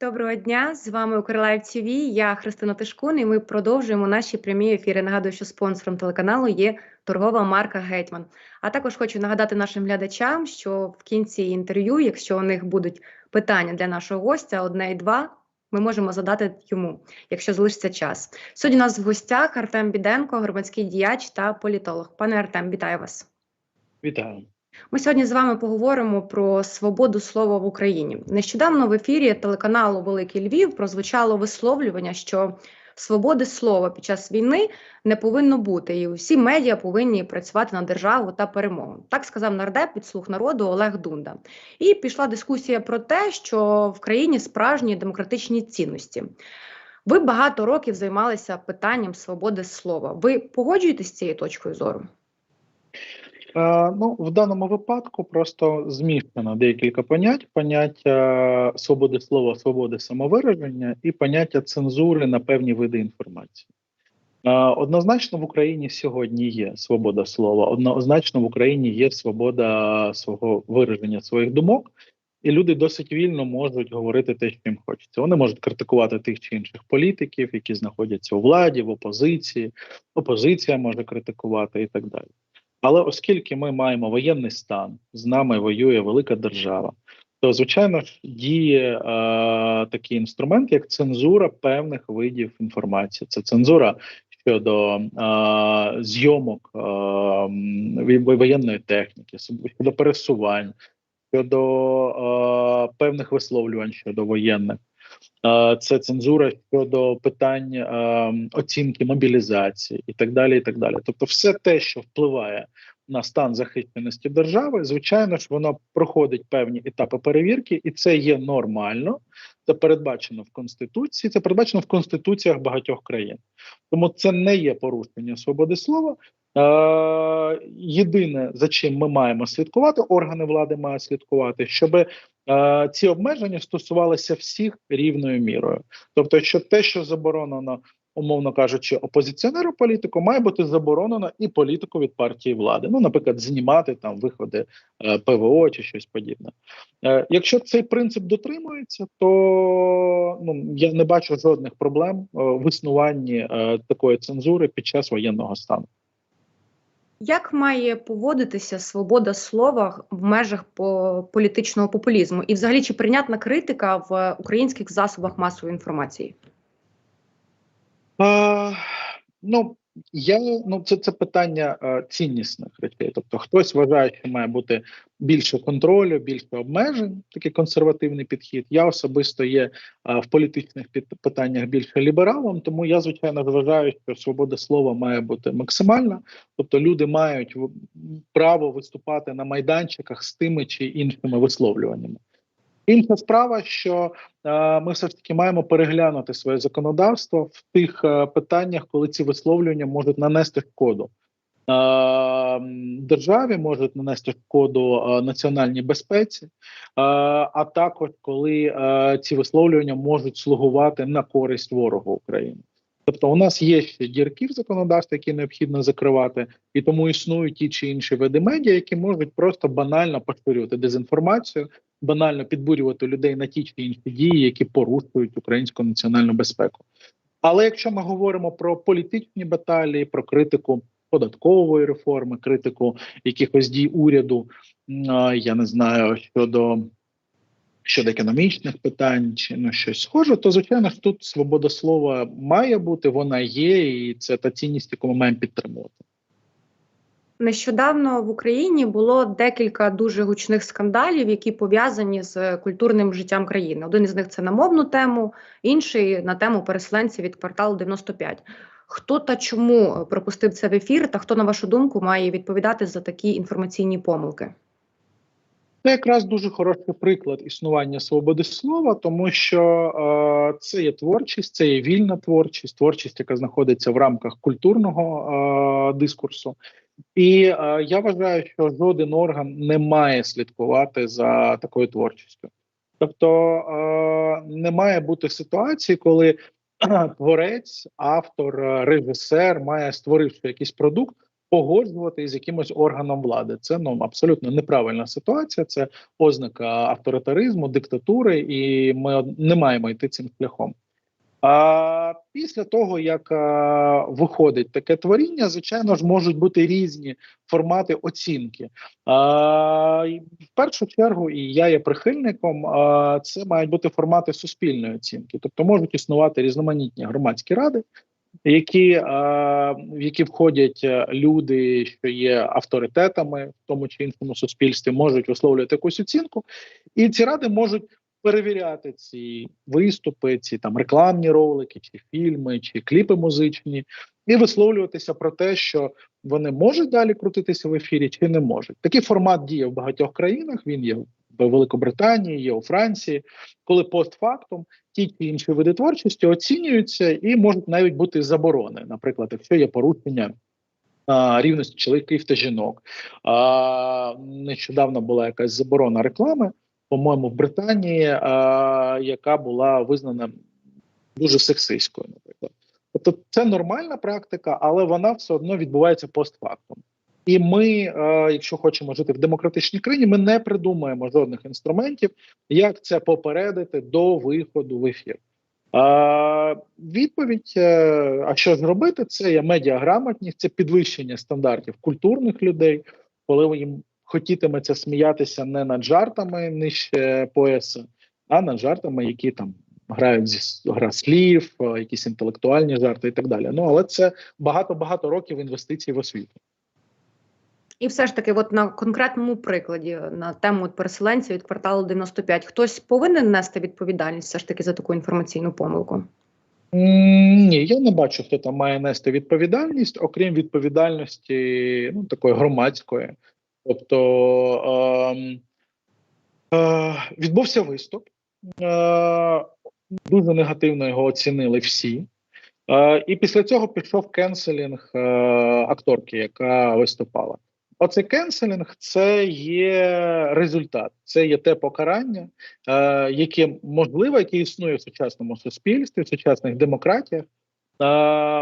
Доброго дня, з вами Укрлайв ТВ, я Христина Тишкун, і ми продовжуємо наші прямі ефіри. Нагадую, що спонсором телеканалу є торгова марка Гетьман. А також хочу нагадати нашим глядачам, що в кінці інтерв'ю, якщо у них будуть питання для нашого гостя, одне і два, ми можемо задати йому, якщо залишиться час. Сьогодні у нас в гостях Артем Біденко, громадський діяч та політолог. Пане Артем, вітаю вас. Вітаю. Ми сьогодні з вами поговоримо про свободу слова в Україні. Нещодавно в ефірі телеканалу Великий Львів прозвучало висловлювання, що свободи слова під час війни не повинно бути, і всі медіа повинні працювати на державу та перемогу. Так сказав нардеп від слуг народу Олег Дунда. І пішла дискусія про те, що в країні справжні демократичні цінності. Ви багато років займалися питанням свободи слова. Ви погоджуєтесь з цією точкою зору? Е, ну, в даному випадку просто змішано декілька понять: поняття свободи слова, свободи самовираження і поняття цензури на певні види інформації. Е, однозначно в Україні сьогодні є свобода слова, однозначно в Україні є свобода свого вираження своїх думок, і люди досить вільно можуть говорити те, що їм хочеться. Вони можуть критикувати тих чи інших політиків, які знаходяться у владі, в опозиції, опозиція може критикувати і так далі. Але оскільки ми маємо воєнний стан, з нами воює велика держава, то звичайно діє е, такий інструмент, як цензура певних видів інформації. Це цензура щодо е, зйомок е, воєнної техніки, щодо пересувань, щодо е, певних висловлювань щодо воєнних. Це цензура щодо питань оцінки мобілізації і так далі. і так далі. Тобто, все те, що впливає на стан захищеності держави, звичайно ж, воно проходить певні етапи перевірки, і це є нормально. Це передбачено в конституції. Це передбачено в конституціях багатьох країн. Тому це не є порушення свободи слова. Єдине за чим ми маємо слідкувати, органи влади мають слідкувати, щоб ці обмеження стосувалися всіх рівною мірою. Тобто, що те, що заборонено, умовно кажучи, опозиціонеру політику, має бути заборонено і політику від партії влади. Ну, наприклад, знімати там виходи е, ПВО чи щось подібне. Е, Якщо цей принцип дотримується, то ну я не бачу жодних проблем е, в існуванні е, такої цензури під час воєнного стану. Як має поводитися свобода слова в межах політичного популізму, і взагалі чи прийнятна критика в українських засобах масової інформації? Е, Ну я ну це це питання а, ціннісних речей. Тобто, хтось вважає, що має бути більше контролю, більше обмежень, такий консервативний підхід. Я особисто є а, в політичних питаннях більше лібералом, тому я звичайно вважаю, що свобода слова має бути максимальна. Тобто, люди мають право виступати на майданчиках з тими чи іншими висловлюваннями. Інша справа, що е, ми все ж таки маємо переглянути своє законодавство в тих е, питаннях, коли ці висловлювання можуть нанести шкоду е, державі, можуть нанести шкоду е, національній безпеці, е, а також коли ці висловлювання можуть слугувати на користь ворогу України. Тобто, у нас є ще дірки в законодавстві, які необхідно закривати, і тому існують ті чи інші види медіа, які можуть просто банально поширювати дезінформацію, банально підбурювати людей на ті чи інші дії, які порушують українську національну безпеку. Але якщо ми говоримо про політичні баталії, про критику податкової реформи, критику якихось дій уряду, я не знаю щодо щодо економічних питань чи ну щось схоже, то звичайно тут свобода слова має бути, вона є, і це та цінність, яку ми маємо підтримувати. Нещодавно в Україні було декілька дуже гучних скандалів, які пов'язані з культурним життям країни. Один із них це на мовну тему, інший на тему переселенців від кварталу 95. Хто та чому пропустив це в ефір, та хто, на вашу думку, має відповідати за такі інформаційні помилки? Це якраз дуже хороший приклад існування свободи слова, тому що е, це є творчість, це є вільна творчість, творчість, яка знаходиться в рамках культурного е, дискурсу. І е, я вважаю, що жоден орган не має слідкувати за такою творчістю. Тобто е, не має бути ситуації, коли творець, автор, режисер має створивши якийсь продукт, погоджувати з якимось органом влади. Це ну абсолютно неправильна ситуація. Це ознака авторитаризму, диктатури, і ми не маємо йти цим шляхом. А після того, як а, виходить таке творіння, звичайно ж можуть бути різні формати оцінки. А, в першу чергу, і я є прихильником, а, це мають бути формати суспільної оцінки, тобто можуть існувати різноманітні громадські ради, які, а, в які входять е, люди, що є авторитетами в тому чи іншому суспільстві, можуть висловлювати якусь оцінку, і ці ради можуть перевіряти ці виступи, ці там рекламні ролики, чи фільми, чи кліпи музичні, і висловлюватися про те, що вони можуть далі крутитися в ефірі, чи не можуть. Такий формат діє в багатьох країнах. Він є в Великобританії, є у Франції, коли постфактум ті чи інші види творчості оцінюються і можуть навіть бути заборони. Наприклад, якщо є порушення. Рівності чоловіків та жінок. А, Нещодавно була якась заборона реклами, по-моєму, в Британії, а, яка була визнана дуже сексистською, наприклад. Тобто це нормальна практика, але вона все одно відбувається постфактум. І ми, е, якщо хочемо жити в демократичній країні, ми не придумаємо жодних інструментів, як це попередити до виходу в ефір. Е, відповідь: е, а що ж робити? Це є медіаграмотність, це підвищення стандартів культурних людей, коли їм хотітиметься сміятися не над жартами нижче пояса, а над жартами, які там грають зі гра слів, е, якісь інтелектуальні жарти і так далі. Ну але це багато багато років інвестицій в освіту. І все ж таки, от на конкретному прикладі на тему переселенців від кварталу 95, хтось повинен нести відповідальність все ж таки за таку інформаційну помилку. Ні, я не бачу, хто там має нести відповідальність, окрім відповідальності ну, такої громадської. Тобто ем, е, відбувся виступ, е, дуже негативно його оцінили всі. Е, і після цього пішов кенселінг е, акторки, яка виступала. Оцей кенселінг це є результат, це є те покарання, е, яке можливо, яке існує в сучасному суспільстві, в сучасних демократіях. Е,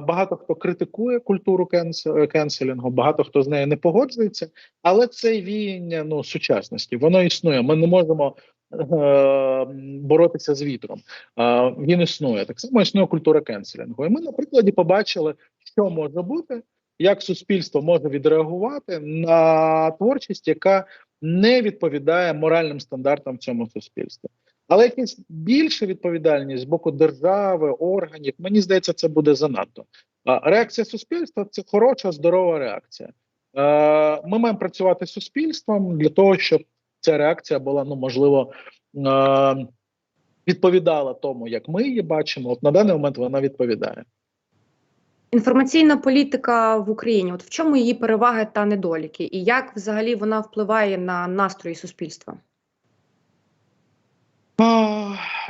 багато хто критикує культуру кенс- кенселінгу, багато хто з нею не погоджується, але це віяння ну, сучасності, воно існує. Ми не можемо е, боротися з вітром. Е, він існує. Так само існує культура кенселінгу. І ми на прикладі побачили, що може бути, як суспільство може відреагувати на творчість, яка не відповідає моральним стандартам в цьому суспільстві. Але якась більша відповідальність з боку держави, органів, мені здається, це буде занадто. Реакція суспільства це хороша, здорова реакція. Е, Ми маємо працювати з суспільством для того, щоб ця реакція була ну можливо е, відповідала тому, як ми її бачимо. От на даний момент вона відповідає. Інформаційна політика в Україні, от в чому її переваги та недоліки, і як взагалі вона впливає на настрої суспільства?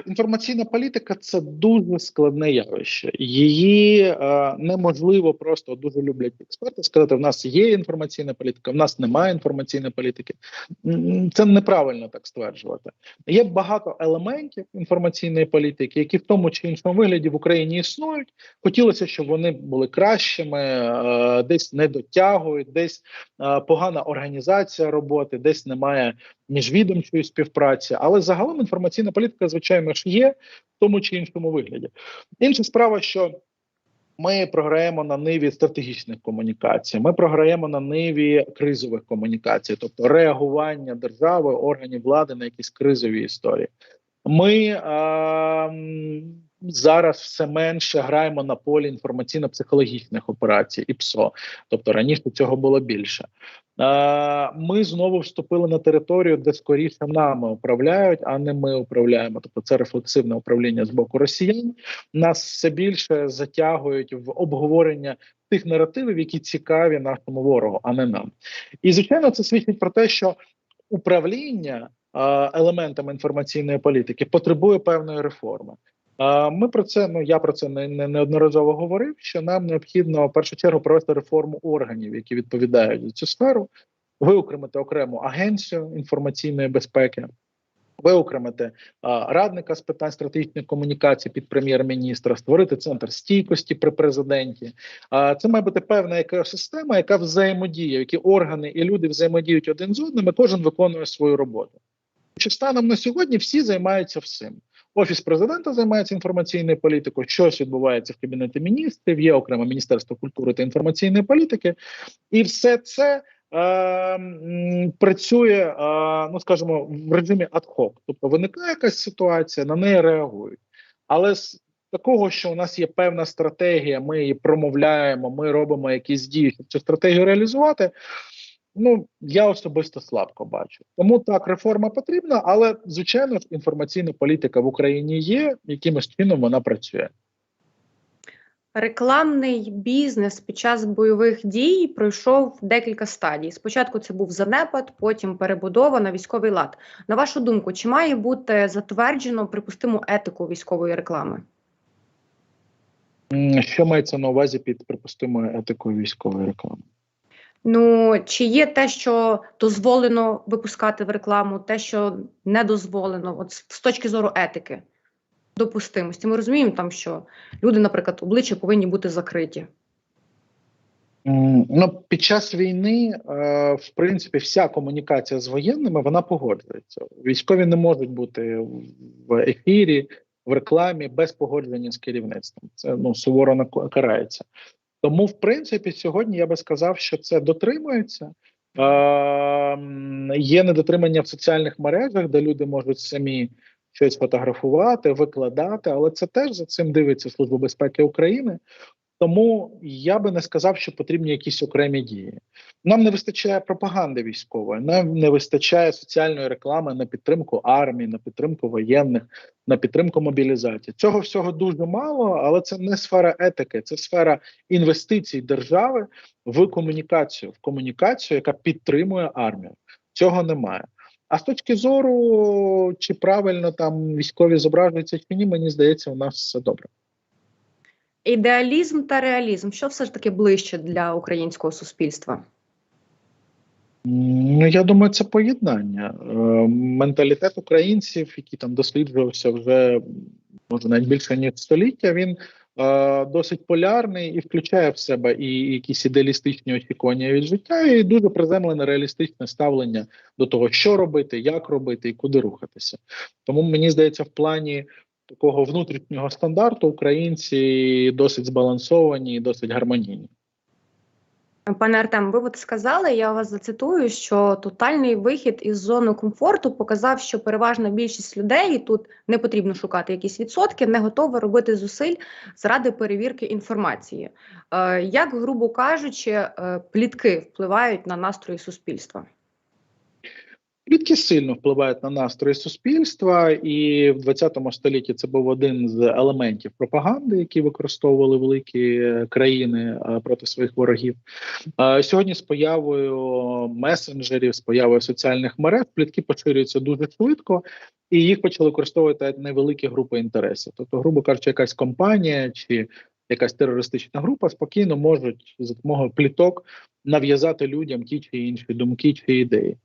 Інформаційна політика це дуже складне явище. Її е, неможливо просто дуже люблять експерти сказати: в нас є інформаційна політика, в нас немає інформаційної політики. Це неправильно так стверджувати. Є багато елементів інформаційної політики, які в тому чи іншому вигляді в Україні існують. Хотілося, щоб вони були кращими, е, десь не дотягують, десь е, погана організація роботи, десь немає міжвідомчої співпраці, але загалом інформаційна політика, звичайно ж, є в тому чи іншому вигляді. Інша справа, що ми програємо на ниві стратегічних комунікацій, ми програємо на ниві кризових комунікацій, тобто реагування держави, органів влади на якісь кризові історії. Ми а, зараз все менше граємо на полі інформаційно-психологічних операцій і ПСО, тобто раніше цього було більше. Ми знову вступили на територію, де скоріше нами управляють, а не ми управляємо. Тобто це рефлексивне управління з боку росіян. Нас все більше затягують в обговорення тих наративів, які цікаві нашому ворогу, а не нам. І звичайно, це свідчить про те, що управління елементами інформаційної політики потребує певної реформи. Ми про це ну я про це не, не неодноразово говорив. Що нам необхідно в першу чергу провести реформу органів, які відповідають за цю сферу, виокремити окрему агенцію інформаційної безпеки, Виокремити а, радника з питань стратегічної комунікації під прем'єр-міністра, створити центр стійкості при президенті. А, це має бути певна екосистема, яка взаємодіє, які органи і люди взаємодіють один з одним, і кожен виконує свою роботу. Чи станом на сьогодні всі займаються всім? Офіс президента займається інформаційною політикою. Щось відбувається в кабінеті міністрів. Є окреме міністерство культури та інформаційної політики, і все це е, працює, е, ну скажімо, в режимі адхок. Тобто виникає якась ситуація, на неї реагують. Але з такого, що у нас є певна стратегія, ми її промовляємо, ми робимо якісь дії, щоб цю стратегію реалізувати. Ну я особисто слабко бачу. Тому так реформа потрібна, але звичайно ж інформаційна політика в Україні є. Якимось чином вона працює. Рекламний бізнес під час бойових дій пройшов декілька стадій. Спочатку це був занепад, потім перебудова на військовий лад. На вашу думку, чи має бути затверджено припустиму етику військової реклами? Що мається на увазі під припустимою етикою військової реклами? Ну чи є те, що дозволено випускати в рекламу, те, що не дозволено, от з точки зору етики, допустимості? Ми розуміємо там, що люди, наприклад, обличчя повинні бути закриті. Ну, під час війни, е, в принципі, вся комунікація з воєнними вона погоджується. Військові не можуть бути в ефірі, в рекламі без погодження з керівництвом. Це ну суворо карається. Тому, в принципі, сьогодні я би сказав, що це дотримується. Е, є недотримання в соціальних мережах, де люди можуть самі щось фотографувати, викладати, але це теж за цим дивиться Служба безпеки України. Тому я би не сказав, що потрібні якісь окремі дії. Нам не вистачає пропаганди військової, нам не вистачає соціальної реклами на підтримку армії, на підтримку воєнних, на підтримку мобілізації. Цього всього дуже мало, але це не сфера етики, це сфера інвестицій держави в комунікацію, в комунікацію, яка підтримує армію. Цього немає. А з точки зору, чи правильно там військові зображуються чи ні, мені здається, у нас все добре. Ідеалізм та реалізм, що все ж таки ближче для українського суспільства? Ну, я думаю, це поєднання. Е, Менталітет українців, який там досліджувався вже може навіть більше ніж століття, він е, досить полярний і включає в себе і якісь ідеалістичні очікування від життя, і дуже приземлене реалістичне ставлення до того, що робити, як робити і куди рухатися. Тому мені здається, в плані такого внутрішнього стандарту українці досить збалансовані і досить гармонійні. Пане Артем, ви от сказали, я вас зацитую, що тотальний вихід із зони комфорту показав, що переважна більшість людей тут не потрібно шукати якісь відсотки, не готова робити зусиль заради перевірки інформації. Е, як, грубо кажучи, е, плітки впливають на настрої суспільства? Плітки сильно впливають на настрої суспільства, і в 20 столітті це був один з елементів пропаганди, які використовували великі е, країни е, проти своїх ворогів. Е, Сьогодні з появою месенджерів, з появою соціальних мереж, плітки поширюються дуже швидко, і їх почали використовувати невеликі групи інтересів. Тобто, грубо кажучи, якась компанія чи якась терористична група спокійно можуть за допомогою пліток нав'язати людям ті чи інші думки чи ідеї.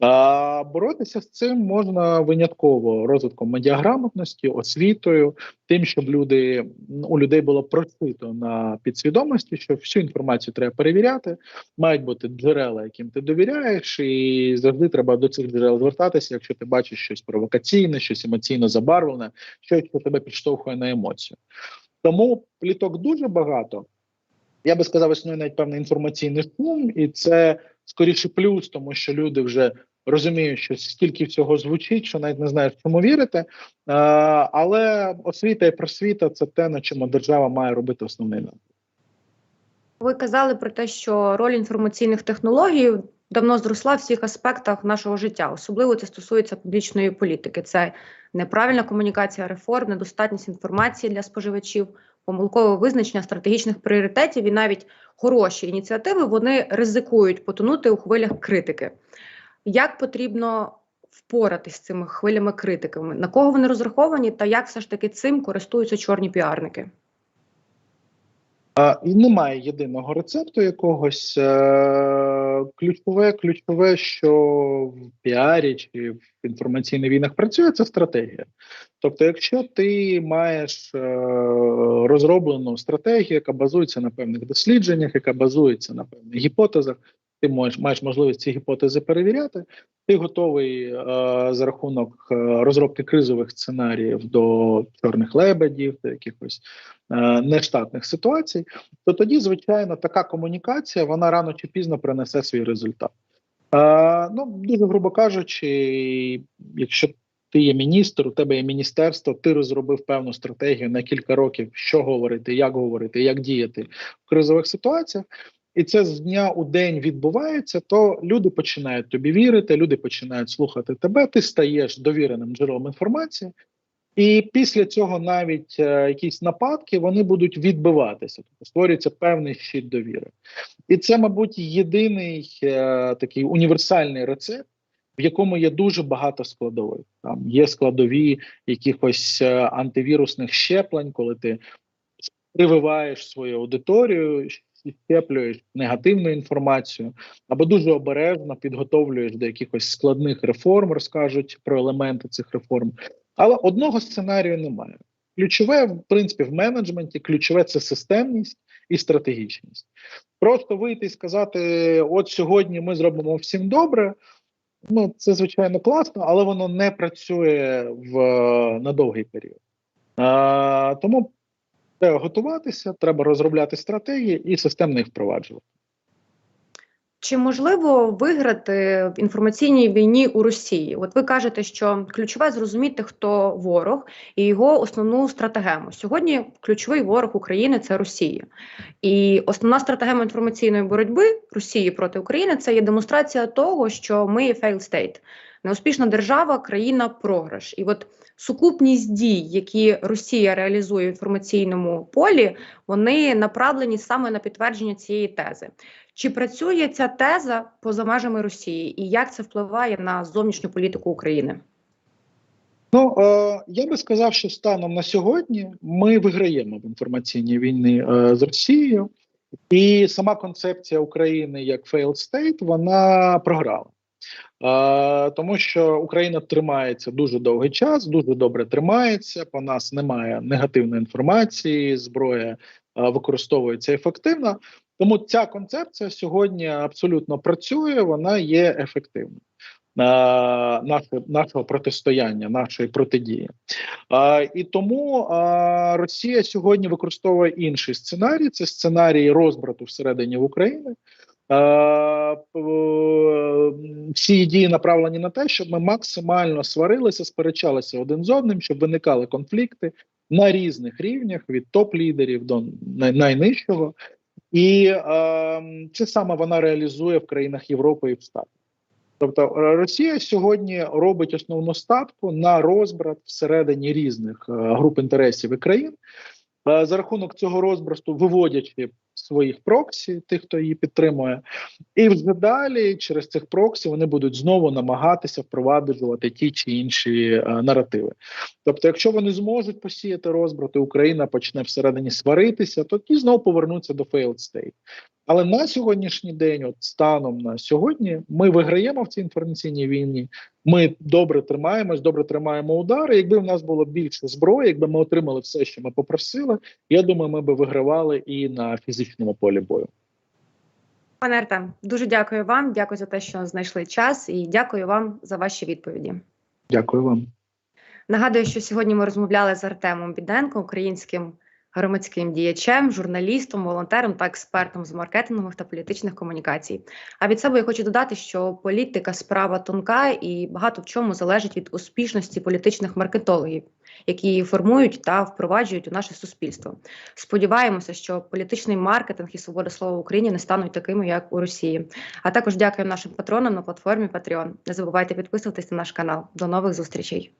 Боротися з цим можна винятково розвитком медіаграмотності, освітою, тим, щоб люди у людей було просвіто на підсвідомості, що всю інформацію треба перевіряти, мають бути джерела, яким ти довіряєш, і завжди треба до цих джерел звертатися, якщо ти бачиш щось провокаційне, щось емоційно забарвлене, щось що тебе підштовхує на емоцію. Тому пліток дуже багато. Я би сказав, існує навіть певний інформаційний шум, і це скоріше плюс, тому що люди вже розуміють, що стільки всього звучить, що навіть не знають, чому вірити. Але освіта і просвіта це те, на чому держава має робити основний напрямок. Ви казали про те, що роль інформаційних технологій давно зросла в всіх аспектах нашого життя. Особливо це стосується публічної політики. Це неправильна комунікація реформ, недостатність інформації для споживачів, помилкове визначення стратегічних пріоритетів і навіть хороші ініціативи вони ризикують потонути у хвилях критики. Як потрібно впоратись з цими хвилями критиками? На кого вони розраховані, та як все ж таки цим користуються чорні піарники? І немає єдиного рецепту якогось. Е, ключове, ключове, що в піарі чи в інформаційних війнах працює, це стратегія. Тобто, якщо ти маєш е, розроблену стратегію, яка базується на певних дослідженнях, яка базується на певних гіпотезах, ти можеш маєш можливість ці гіпотези перевіряти. Ти готовий е, за рахунок е, розробки кризових сценаріїв до чорних лебедів, до якихось е, нештатних ситуацій. То тоді, звичайно, така комунікація вона рано чи пізно принесе свій результат. Е, ну дуже грубо кажучи, якщо ти є міністр, у тебе є міністерство, ти розробив певну стратегію на кілька років, що говорити, як говорити, як діяти в кризових ситуаціях. І це з дня у день відбувається, то люди починають тобі вірити, люди починають слухати тебе. Ти стаєш довіреним джерелом інформації, і після цього навіть е, якісь нападки вони будуть відбиватися, тобто створюється певний щит довіри. І це, мабуть, єдиний е, такий універсальний рецепт, в якому є дуже багато складових. Там є складові якихось е, антивірусних щеплень, коли ти прививаєш свою аудиторію щеплюєш негативну інформацію, або дуже обережно підготовлюєш до якихось складних реформ, розкажуть про елементи цих реформ. Але одного сценарію немає. Ключове, в принципі, в менеджменті, ключове це системність і стратегічність. Просто вийти і сказати: от сьогодні ми зробимо всім добре. Ну, це звичайно класно, але воно не працює в на довгий період. А, Тому Треба готуватися, треба розробляти стратегії і системно їх впроваджувати. Чи можливо виграти в інформаційній війні у Росії? От ви кажете, що ключове зрозуміти, хто ворог і його основну стратегему. Сьогодні ключовий ворог України це Росія, і основна стратегема інформаційної боротьби Росії проти України це є демонстрація того, що ми є failed state. Неуспішна держава, країна програш. І от сукупність дій, які Росія реалізує в інформаційному полі, вони направлені саме на підтвердження цієї тези. Чи працює ця теза поза межами Росії, і як це впливає на зовнішню політику України? Ну е, я би сказав, що станом на сьогодні ми виграємо в інформаційній війні е, з Росією, і сама концепція України як failed state, вона програла. Е, тому що Україна тримається дуже довгий час, дуже добре тримається. По нас немає негативної інформації, зброя е, використовується ефективно. Тому ця концепція сьогодні абсолютно працює, вона є ефективною. Е, нашого, нашого протистояння, нашої протидії, е, і тому Росія сьогодні використовує інший сценарій: це сценарій розбрату всередині в Україні. Всі дії направлені на те, щоб ми максимально сварилися, сперечалися один з одним, щоб виникали конфлікти на різних рівнях від топ-лідерів до найнижчого. І е, це саме вона реалізує в країнах Європи і в Штатах. Тобто Росія сьогодні робить основну ставку на розбрат всередині різних е, груп інтересів і країн. Е, за рахунок цього розбросту виводячи своїх проксі, тих, хто її підтримує, і вже далі через цих проксі вони будуть знову намагатися впроваджувати ті чи інші е, наративи. Тобто, якщо вони зможуть посіяти розбрати, Україна почне всередині сваритися, то ті знову повернуться до failed state. Але на сьогоднішній день, от станом на сьогодні, ми виграємо в цій інформаційній війні. Ми добре тримаємось, добре тримаємо удари. Якби в нас було більше зброї, якби ми отримали все, що ми попросили, я думаю, ми би вигравали і на фізичному полі бою. Пане Артем, дуже дякую вам. Дякую за те, що знайшли час, і дякую вам за ваші відповіді. Дякую вам. Нагадую, що сьогодні ми розмовляли з Артемом Біденко, українським громадським діячем, журналістом, волонтером та експертом з маркетингових та політичних комунікацій. А від себе я хочу додати, що політика справа тонка і багато в чому залежить від успішності політичних маркетологів, які її формують та впроваджують у наше суспільство. Сподіваємося, що політичний маркетинг і свобода слова в Україні не стануть такими, як у Росії. А також дякую нашим патронам на платформі Patreon. Не забувайте підписуватись на наш канал. До нових зустрічей.